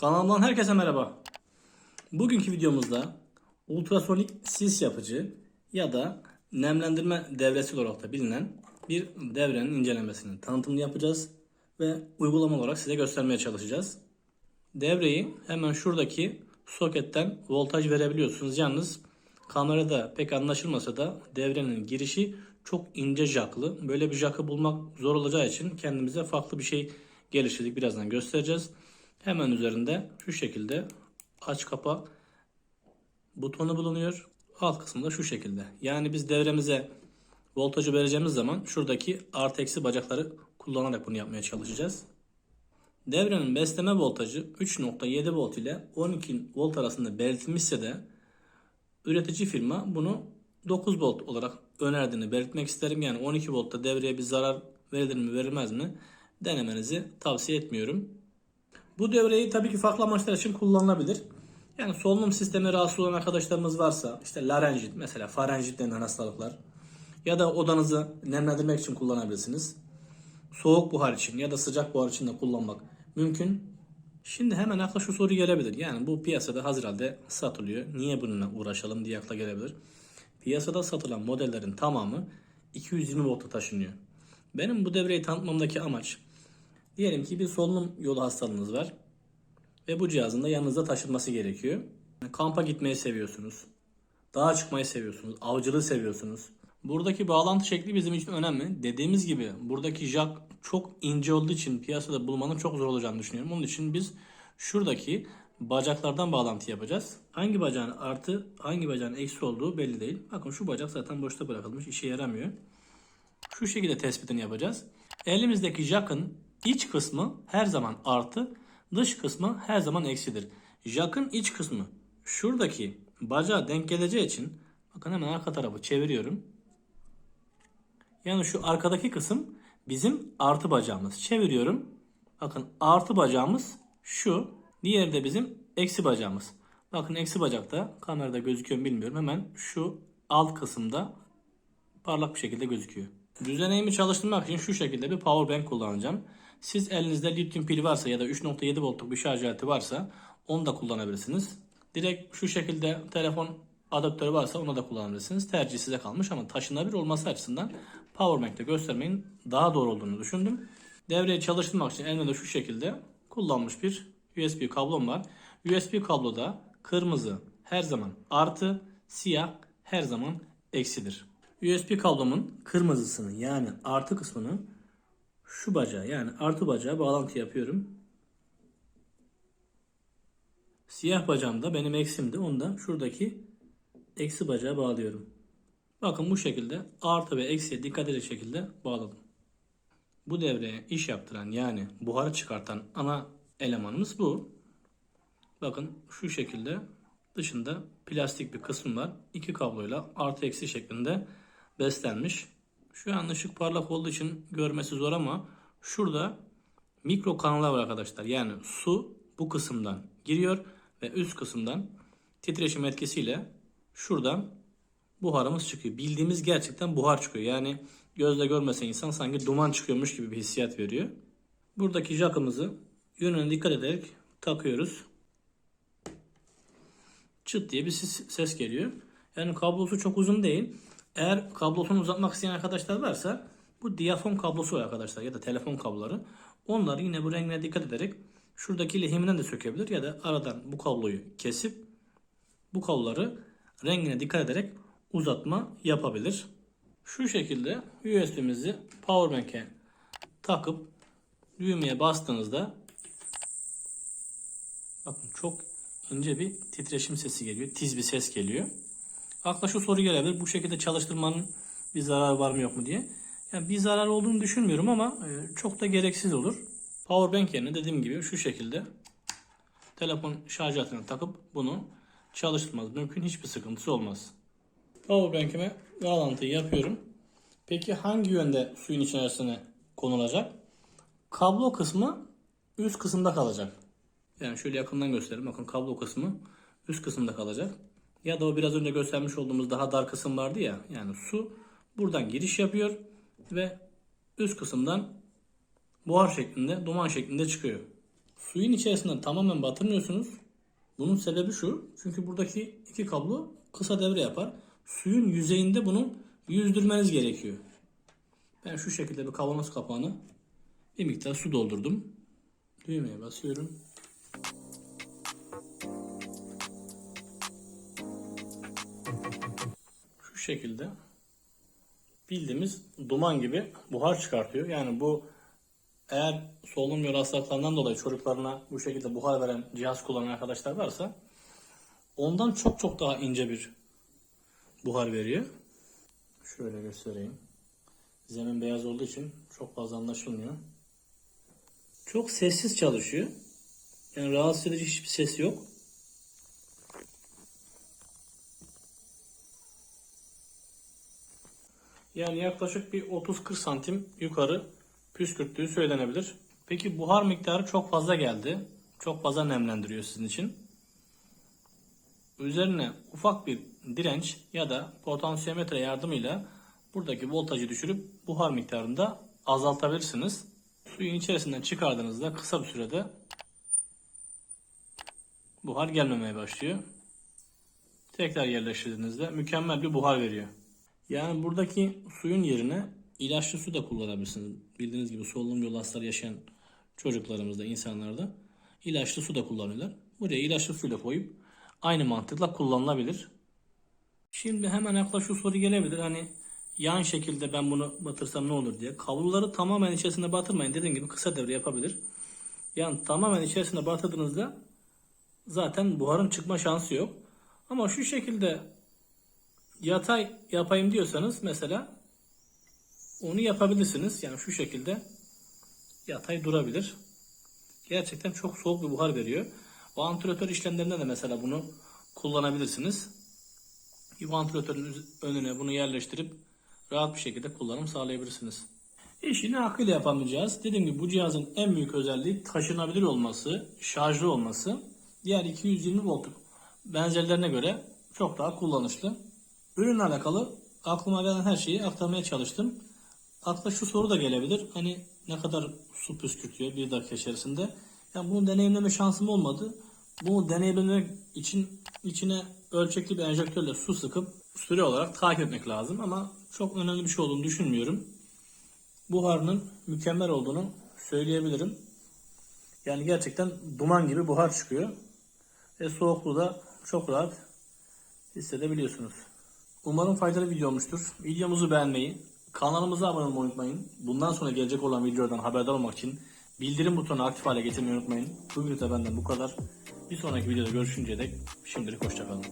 Kanalımdan herkese merhaba. Bugünkü videomuzda ultrasonik sis yapıcı ya da nemlendirme devresi olarak da bilinen bir devrenin incelemesini tanıtımını yapacağız ve uygulama olarak size göstermeye çalışacağız. Devreyi hemen şuradaki soketten voltaj verebiliyorsunuz. Yalnız kamerada pek anlaşılmasa da devrenin girişi çok ince jaklı. Böyle bir jakı bulmak zor olacağı için kendimize farklı bir şey geliştirdik. Birazdan göstereceğiz. Hemen üzerinde şu şekilde aç kapa butonu bulunuyor. Alt kısmında şu şekilde. Yani biz devremize voltajı vereceğimiz zaman şuradaki artı eksi bacakları kullanarak bunu yapmaya çalışacağız. Devrenin besleme voltajı 3.7 volt ile 12 volt arasında belirtilmişse de üretici firma bunu 9 volt olarak önerdiğini belirtmek isterim. Yani 12 voltta devreye bir zarar verilir mi verilmez mi denemenizi tavsiye etmiyorum. Bu devreyi tabii ki farklı amaçlar için kullanılabilir. Yani solunum sistemi rahatsız olan arkadaşlarımız varsa işte larenjit mesela farenjit denen hastalıklar ya da odanızı nemlendirmek için kullanabilirsiniz. Soğuk buhar için ya da sıcak buhar için de kullanmak mümkün. Şimdi hemen akla şu soru gelebilir. Yani bu piyasada hazır halde satılıyor. Niye bununla uğraşalım diye akla gelebilir. Piyasada satılan modellerin tamamı 220 volta taşınıyor. Benim bu devreyi tanıtmamdaki amaç diyelim ki bir solunum yolu hastalığınız var ve bu cihazın da yanınızda taşınması gerekiyor. Kampa gitmeyi seviyorsunuz. Dağa çıkmayı seviyorsunuz. Avcılığı seviyorsunuz. Buradaki bağlantı şekli bizim için önemli. Dediğimiz gibi buradaki jack çok ince olduğu için piyasada bulmanın çok zor olacağını düşünüyorum. Onun için biz şuradaki bacaklardan bağlantı yapacağız. Hangi bacağın artı, hangi bacağın eksi olduğu belli değil. Bakın şu bacak zaten boşta bırakılmış. işe yaramıyor. Şu şekilde tespitini yapacağız. Elimizdeki jack'ın iç kısmı her zaman artı, dış kısmı her zaman eksidir. Jack'ın iç kısmı şuradaki bacağa denk geleceği için bakın hemen arka tarafı çeviriyorum. Yani şu arkadaki kısım bizim artı bacağımız. Çeviriyorum. Bakın artı bacağımız şu. Diğeri de bizim eksi bacağımız. Bakın eksi bacakta kamerada gözüküyor mu bilmiyorum. Hemen şu alt kısımda parlak bir şekilde gözüküyor. Düzeneğimi çalıştırmak için şu şekilde bir power bank kullanacağım. Siz elinizde lityum pil varsa ya da 3.7 voltluk bir şarj aleti varsa onu da kullanabilirsiniz. Direkt şu şekilde telefon adaptörü varsa onu da kullanabilirsiniz. Tercih size kalmış ama taşınabilir olması açısından Powerbank'te göstermeyin daha doğru olduğunu düşündüm. Devreyi çalıştırmak için elimde de şu şekilde kullanmış bir USB kablom var. USB kabloda kırmızı her zaman artı, siyah her zaman eksidir. USB kablomun kırmızısını yani artı kısmını şu bacağa yani artı bacağa bağlantı yapıyorum. Siyah bacağım da benim eksimdi. Onu da şuradaki eksi bacağa bağlıyorum. Bakın bu şekilde artı ve eksiye dikkat edecek şekilde bağladım. Bu devreye iş yaptıran yani buharı çıkartan ana elemanımız bu. Bakın şu şekilde dışında plastik bir kısım var. İki kabloyla artı eksi şeklinde beslenmiş. Şu an ışık parlak olduğu için görmesi zor ama şurada mikro kanallar var arkadaşlar. Yani su bu kısımdan giriyor ve üst kısımdan titreşim etkisiyle şuradan buharımız çıkıyor. Bildiğimiz gerçekten buhar çıkıyor. Yani gözle görmese insan sanki duman çıkıyormuş gibi bir hissiyat veriyor. Buradaki jackımızı yönüne dikkat ederek takıyoruz. Çıt diye bir ses geliyor. Yani kablosu çok uzun değil. Eğer kablosunu uzatmak isteyen arkadaşlar varsa bu diyafon kablosu arkadaşlar ya da telefon kabloları. Onları yine bu rengine dikkat ederek şuradaki lehiminden de sökebilir ya da aradan bu kabloyu kesip bu kabloları rengine dikkat ederek uzatma yapabilir. Şu şekilde USB'mizi powerbank'e takıp düğmeye bastığınızda bakın çok ince bir titreşim sesi geliyor. Tiz bir ses geliyor. Akla şu soru gelebilir. Bu şekilde çalıştırmanın bir zararı var mı yok mu diye. Yani bir zarar olduğunu düşünmüyorum ama e, çok da gereksiz olur. Powerbank yerine dediğim gibi şu şekilde telefon şarj aletine takıp bunu çalıştırmaz. Mümkün hiçbir sıkıntısı olmaz. Powerbank'ime bağlantıyı yapıyorum. Peki hangi yönde suyun içerisine konulacak? Kablo kısmı üst kısımda kalacak. Yani şöyle yakından göstereyim. Bakın kablo kısmı üst kısımda kalacak. Ya da o biraz önce göstermiş olduğumuz daha dar kısım vardı ya. Yani su buradan giriş yapıyor ve üst kısımdan buhar şeklinde, duman şeklinde çıkıyor. Suyun içerisinde tamamen batırmıyorsunuz. Bunun sebebi şu. Çünkü buradaki iki kablo kısa devre yapar. Suyun yüzeyinde bunu yüzdürmeniz gerekiyor. Ben şu şekilde bir kavanoz kapağını bir miktar su doldurdum. Düğmeye basıyorum. Şekilde bildiğimiz duman gibi buhar çıkartıyor. Yani bu eğer solunum yolu hastalıklarından dolayı çocuklarına bu şekilde buhar veren cihaz kullanan arkadaşlar varsa ondan çok çok daha ince bir buhar veriyor. Şöyle göstereyim. Zemin beyaz olduğu için çok fazla anlaşılmıyor. Çok sessiz çalışıyor. Yani rahatsız edici hiçbir ses yok. Yani yaklaşık bir 30-40 santim yukarı püskürttüğü söylenebilir. Peki buhar miktarı çok fazla geldi. Çok fazla nemlendiriyor sizin için. Üzerine ufak bir direnç ya da potansiyometre yardımıyla buradaki voltajı düşürüp buhar miktarını da azaltabilirsiniz. Suyun içerisinden çıkardığınızda kısa bir sürede buhar gelmemeye başlıyor. Tekrar yerleştirdiğinizde mükemmel bir buhar veriyor. Yani buradaki suyun yerine ilaçlı su da kullanabilirsiniz. Bildiğiniz gibi solunum yolu hastaları yaşayan çocuklarımızda, insanlarda ilaçlı su da kullanıyorlar. Buraya ilaçlı suyla koyup aynı mantıkla kullanılabilir. Şimdi hemen akla şu soru gelebilir. Hani yan şekilde ben bunu batırsam ne olur diye. Kabloları tamamen içerisine batırmayın. Dediğim gibi kısa devre yapabilir. Yani tamamen içerisine batırdığınızda zaten buharın çıkma şansı yok. Ama şu şekilde yatay yapayım diyorsanız mesela onu yapabilirsiniz. Yani şu şekilde yatay durabilir. Gerçekten çok soğuk bir buhar veriyor. Vantilatör işlemlerinde de mesela bunu kullanabilirsiniz. Vantilatörün önüne bunu yerleştirip rahat bir şekilde kullanım sağlayabilirsiniz. İşini akıyla yapamayacağız. Dediğim gibi bu cihazın en büyük özelliği taşınabilir olması, şarjlı olması. Diğer 220 voltluk benzerlerine göre çok daha kullanışlı. Ürünle alakalı aklıma gelen her şeyi aktarmaya çalıştım. Akla şu soru da gelebilir. Hani ne kadar su püskürtüyor bir dakika içerisinde. Yani bunu deneyimleme şansım olmadı. Bunu deneyimlemek için içine ölçekli bir enjektörle su sıkıp süre olarak takip etmek lazım. Ama çok önemli bir şey olduğunu düşünmüyorum. Buharının mükemmel olduğunu söyleyebilirim. Yani gerçekten duman gibi buhar çıkıyor. Ve soğukluğu da çok rahat hissedebiliyorsunuz. Umarım faydalı video olmuştur. Videomuzu beğenmeyi, kanalımıza abone olmayı unutmayın. Bundan sonra gelecek olan videolardan haberdar olmak için bildirim butonunu aktif hale getirmeyi unutmayın. Bugün de benden bu kadar. Bir sonraki videoda görüşünceye dek şimdilik hoşçakalın.